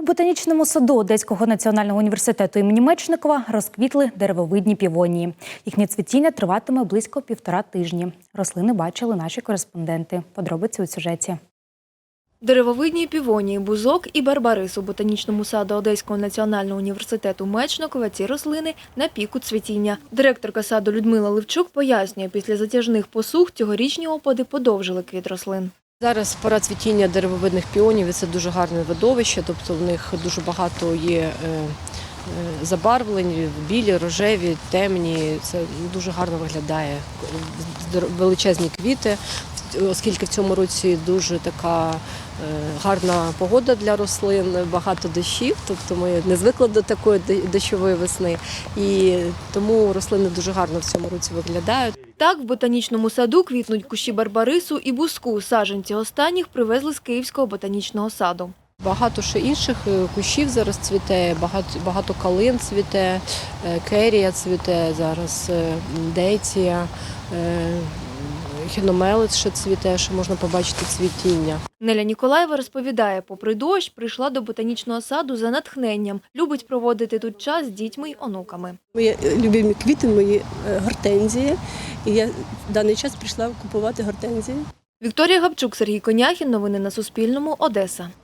У ботанічному саду Одеського національного університету імені Мечникова розквітли деревовидні півонії. Їхнє цвітіння триватиме близько півтора тижні. Рослини бачили наші кореспонденти. Подробиці у сюжеті. Деревовидні півонії, бузок і барбарис у ботанічному саду Одеського національного університету Мечникова ці рослини на піку цвітіння. Директорка саду Людмила Левчук пояснює, після затяжних посух цьогорічні опади подовжили квіт рослин. Зараз пора цвітіння деревовидних піонів, і це дуже гарне видовище, тобто в них дуже багато є е, е, забарвлень, білі, рожеві, темні. Це дуже гарно виглядає. Величезні квіти, оскільки в цьому році дуже така е, гарна погода для рослин, багато дощів, тобто ми не звикли до такої дощової весни. І тому рослини дуже гарно в цьому році виглядають. Так, в ботанічному саду квітнуть кущі барбарису і бузку. Саджанці останніх привезли з Київського ботанічного саду. Багато ще інших е, кущів зараз цвіте, багато, багато калин цвіте, е, керія цвіте зараз, дейція, хіномелець ще цвіте, що можна побачити цвітіння. Неля Ніколаєва розповідає, попри дощ, прийшла до ботанічного саду за натхненням. Любить проводити тут час з дітьми й онуками. Мої любимі квіти, мої е, гортензії. І я в даний час прийшла купувати гортензії. Вікторія Габчук, Сергій Коняхін. Новини на Суспільному. Одеса.